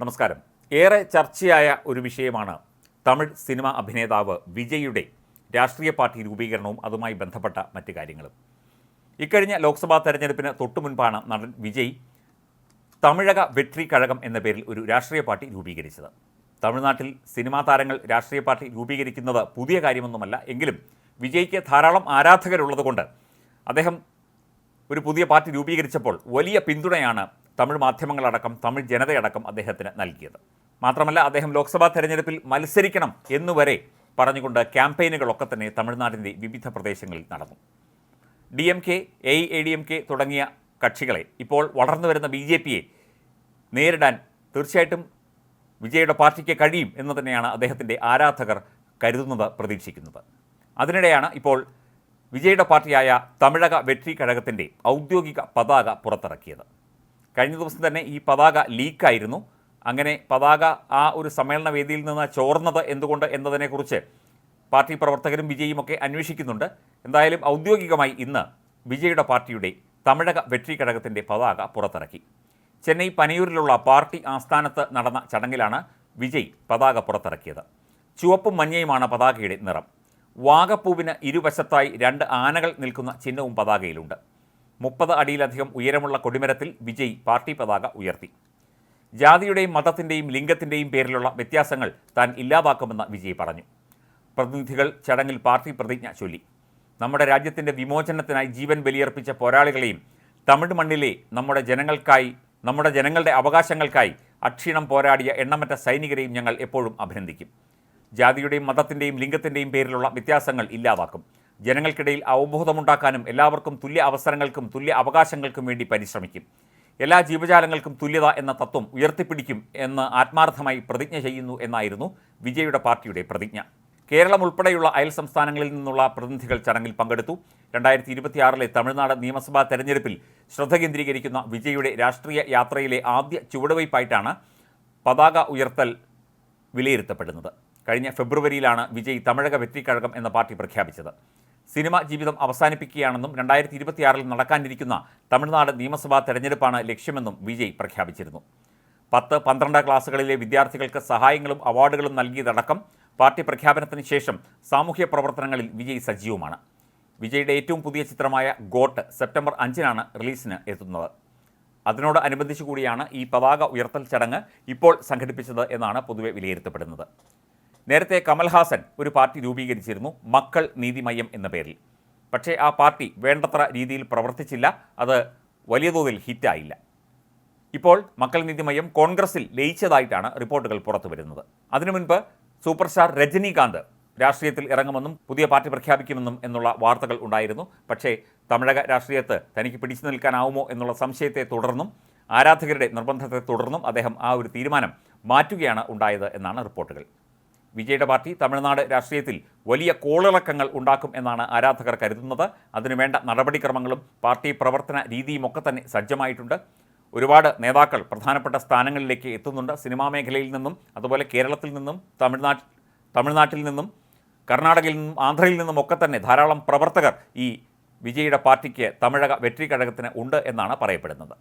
നമസ്കാരം. ഏറെ ചർച്ചയായ ഒരു വിഷയമാണ് തമിഴ് സിനിമ അഭിനേതാവ് വിജയുടെ രാഷ്ട്രീയ പാർട്ടി രൂപീകരണവും അതുമായി ബന്ധപ്പെട്ട മറ്റ് കാര്യങ്ങളും. ഇക്കഴിഞ്ഞ ലോക്സഭാ തെരഞ്ഞെടുപ്പിന് തൊട്ടു മുൻപാണ് നടൻ വിജയ് തമിഴക വെട്രി കഴകം എന്ന പേരിൽ ഒരു രാഷ്ട്രീയ പാർട്ടി രൂപീകരിച്ചത്. തമിഴ്നാട്ടിൽ സിനിമാ താരങ്ങൾ രാഷ്ട്രീയ പാർട്ടി രൂപീകരിക്കുന്നത് പുതിയ കാര്യമൊന്നുമല്ല. എങ്കിലും വിജയ്ക്ക് ധാരാളം ആരാധകരുള്ളതുകൊണ്ട് അദ്ദേഹം ഒരു പുതിയ പാർട്ടി രൂപീകരിച്ചപ്പോൾ വലിയ പിന്തുണയാണ് തമിഴ് മാധ്യമങ്ങളടക്കം തമിഴ് ജനതയടക്കം അദ്ദേഹത്തിന് നൽകിയത്. മാത്രമല്ല അദ്ദേഹം ലോക്സഭാ തെരഞ്ഞെടുപ്പിൽ മത്സരിക്കണം എന്നുവരെ പറഞ്ഞുകൊണ്ട് ക്യാമ്പയിനുകളൊക്കെ തന്നെ തമിഴ്നാടിന്റെ വിവിധ പ്രദേശങ്ങളിൽ നടന്നു. D M K A A D M K തുടങ്ങിയ കക്ഷികളെ ഇപ്പോൾ വളർന്നു വരുന്ന ബി ജെ പിയെ നേരിടാൻ തീർച്ചയായിട്ടും വിജയുടെ പാർട്ടിക്ക് കഴിയും എന്ന് തന്നെയാണ് അദ്ദേഹത്തിന്റെ ആരാധകർ കരുതുന്നത് പ്രതീക്ഷിക്കുന്നത്. അതിനിടെയാണ് ഇപ്പോൾ വിജയുടെ പാർട്ടിയായ തമിഴക വെട്രി കഴകത്തിന്റെ ഔദ്യോഗിക പതാക പുറത്തിറക്കിയത്. കഴിഞ്ഞ ദിവസം തന്നെ ഈ പതാക ലീക്കായിരുന്നു. അങ്ങനെ പതാക ആ ഒരു സമ്മേളന വേദിയിൽ നിന്ന് ചോർന്നത് എന്തുകൊണ്ട് എന്നതിനെക്കുറിച്ച് പാർട്ടി പ്രവർത്തകരും വിജയും ഒക്കെ അന്വേഷിക്കുന്നുണ്ട്. എന്തായാലും ഔദ്യോഗികമായി ഇന്ന് വിജയുടെ പാർട്ടിയുടെ തമിഴക വെട്രി ഘടകത്തിന്റെ പതാക പുറത്തിറക്കി. ചെന്നൈ പനയൂരിലുള്ള പാർട്ടി ആസ്ഥാനത്ത് നടന്ന ചടങ്ങിലാണ് വിജയ് പതാക പുറത്തിറക്കിയത്. ചുവപ്പും മഞ്ഞയുമാണ് പതാകയുടെ നിറം. വാഗപ്പൂവിന് ഇരുവശത്തായി രണ്ട് ആനകൾ നിൽക്കുന്ന ചിഹ്നവും പതാകയിലുണ്ട്. മുപ്പത് അടിയിലധികം ഉയരമുള്ള കൊടിമരത്തിൽ വിജയ് പാർട്ടി പതാക ഉയർത്തി. ജാതിയുടെയും മതത്തിന്റെയും ലിംഗത്തിന്റെയും പേരിലുള്ള വ്യത്യാസങ്ങൾ താൻ ഇല്ലാതാക്കുമെന്ന് വിജയ് പറഞ്ഞു. പ്രതിനിധികൾ ചടങ്ങിൽ പാർട്ടി പ്രതിജ്ഞ ചൊല്ലി. നമ്മുടെ രാജ്യത്തിന്റെ വിമോചനത്തിനായി ജീവൻ ബലിയർപ്പിച്ച പോരാളികളെയും തമിഴ് മണ്ണിലെ നമ്മുടെ ജനങ്ങൾക്കായി നമ്മുടെ ജനങ്ങളുടെ അവകാശങ്ങൾക്കായി അക്ഷീണം പോരാടിയ എണ്ണമറ്റ സൈനികരെയും ഞങ്ങൾ എപ്പോഴും അഭിനന്ദിക്കും. ജാതിയുടെയും മതത്തിന്റെയും ലിംഗത്തിന്റെയും പേരിലുള്ള വ്യത്യാസങ്ങൾ ഇല്ലാതാക്കും. ജനങ്ങൾക്കിടയിൽ അവബോധമുണ്ടാക്കാനും എല്ലാവർക്കും തുല്യ അവസരങ്ങൾക്കും തുല്യ അവകാശങ്ങൾക്കും വേണ്ടി പരിശ്രമിക്കും. എല്ലാ ജീവജാലങ്ങൾക്കും തുല്യത എന്ന തത്വം ഉയർത്തിപ്പിടിക്കും എന്ന് ആത്മാർത്ഥമായി പ്രതിജ്ഞ ചെയ്യുന്നു എന്നായിരുന്നു വിജയുടെ പാർട്ടിയുടെ പ്രതിജ്ഞ. കേരളം ഉൾപ്പെടെയുള്ള അയൽ സംസ്ഥാനങ്ങളിൽ നിന്നുള്ള പ്രതിനിധികൾ ചടങ്ങിൽ പങ്കെടുത്തു. രണ്ടായിരത്തി ഇരുപത്തിയാറിലെ തമിഴ്നാട് നിയമസഭാ തെരഞ്ഞെടുപ്പിൽ ശ്രദ്ധ കേന്ദ്രീകരിക്കുന്ന വിജയുടെ രാഷ്ട്രീയ യാത്രയിലെ ആദ്യ ചുവടുവയ്പായിട്ടാണ് പതാക ഉയർത്തൽ വിലയിരുത്തപ്പെടുന്നത്. കഴിഞ്ഞ ഫെബ്രുവരിയിലാണ് വിജയ് തമിഴക വെറ്റിക്കഴകം എന്ന പാർട്ടി പ്രഖ്യാപിച്ചത്. സിനിമ ജീവിതം അവസാനിപ്പിക്കുകയാണെന്നും രണ്ടായിരത്തി ഇരുപത്തിയാറിൽ നടക്കാനിരിക്കുന്ന തമിഴ്നാട് നിയമസഭാ തെരഞ്ഞെടുപ്പാണ് ലക്ഷ്യമെന്നും വിജയ് പ്രഖ്യാപിച്ചിരുന്നു. പത്ത് പന്ത്രണ്ട് ക്ലാസ്സുകളിലെ വിദ്യാർത്ഥികൾക്ക് സഹായങ്ങളും അവാർഡുകളും നൽകിയതടക്കം പാർട്ടി പ്രഖ്യാപനത്തിന് ശേഷം സാമൂഹ്യ പ്രവർത്തനങ്ങളിൽ വിജയ് സജീവമാണ്. വിജയുടെ ഏറ്റവും പുതിയ ചിത്രമായ ഗോട്ട് സെപ്റ്റംബർ അഞ്ചിനാണ് റിലീസിന് എത്തുന്നത്. അതിനോട് അനുബന്ധിച്ചു കൂടിയാണ് ഈ പതാക ഉയർത്തൽ ചടങ്ങ് ഇപ്പോൾ സംഘടിപ്പിച്ചത് എന്നാണ് പൊതുവെ വിലയിരുത്തപ്പെടുന്നത്. നേരത്തെ കമൽഹാസൻ ഒരു പാർട്ടി രൂപീകരിച്ചിരുന്നു മക്കൾ നീതിമയം എന്ന പേരിൽ. പക്ഷേ ആ പാർട്ടി വേണ്ടത്ര രീതിയിൽ പ്രവർത്തിച്ചില്ല അത് വലിയ തോതിൽ ഹിറ്റായില്ല. ഇപ്പോൾ മക്കൾ നീതിമയം കോൺഗ്രസിൽ ലയിച്ചതായിട്ടാണ് റിപ്പോർട്ടുകൾ പുറത്തു വരുന്നത്. അതിനു മുൻപ് സൂപ്പർസ്റ്റാർ രജനീകാന്ത് രാഷ്ട്രീയത്തിൽ ഇറങ്ങുമെന്നും പുതിയ പാർട്ടി പ്രഖ്യാപിക്കുമെന്നും എന്നുള്ള വാർത്തകൾ ഉണ്ടായിരുന്നു. പക്ഷേ തമിഴക രാഷ്ട്രീയത്ത് തനിക്ക് പിടിച്ചു നിൽക്കാനാവുമോ എന്നുള്ള സംശയത്തെ തുടർന്നും ആരാധകരുടെ നിർബന്ധത്തെ തുടർന്നും അദ്ദേഹം ആ ഒരു തീരുമാനം മാറ്റുകയാണ് ഉണ്ടായത് എന്നാണ് റിപ്പോർട്ടുകൾ. വിജയുടെ പാർട്ടി തമിഴ്നാട് രാഷ്ട്രീയത്തിൽ വലിയ കോളിളക്കങ്ങൾ ഉണ്ടാക്കും എന്നാണ് ആരാധകർ കരുതുന്നത്. അതിനുവേണ്ട നടപടിക്രമങ്ങളും പാർട്ടി പ്രവർത്തന രീതിയുമൊക്കെ തന്നെ സജ്ജമായിട്ടുണ്ട്. ഒരുപാട് നേതാക്കൾ പ്രധാനപ്പെട്ട സ്ഥാനങ്ങളിലേക്ക് എത്തുന്നുണ്ട്. സിനിമാ മേഖലയിൽ നിന്നും അതുപോലെ കേരളത്തിൽ നിന്നും തമിഴ്നാട് തമിഴ്നാട്ടിൽ നിന്നും കർണാടകയിൽ നിന്നും ആന്ധ്രയിൽ നിന്നും ഒക്കെ തന്നെ ധാരാളം പ്രവർത്തകർ ഈ വിജയുടെ പാർട്ടിക്ക് തമിഴക വെற்றி കഴകത്തിന് ഉണ്ട് എന്നാണ് പറയപ്പെടുന്നത്.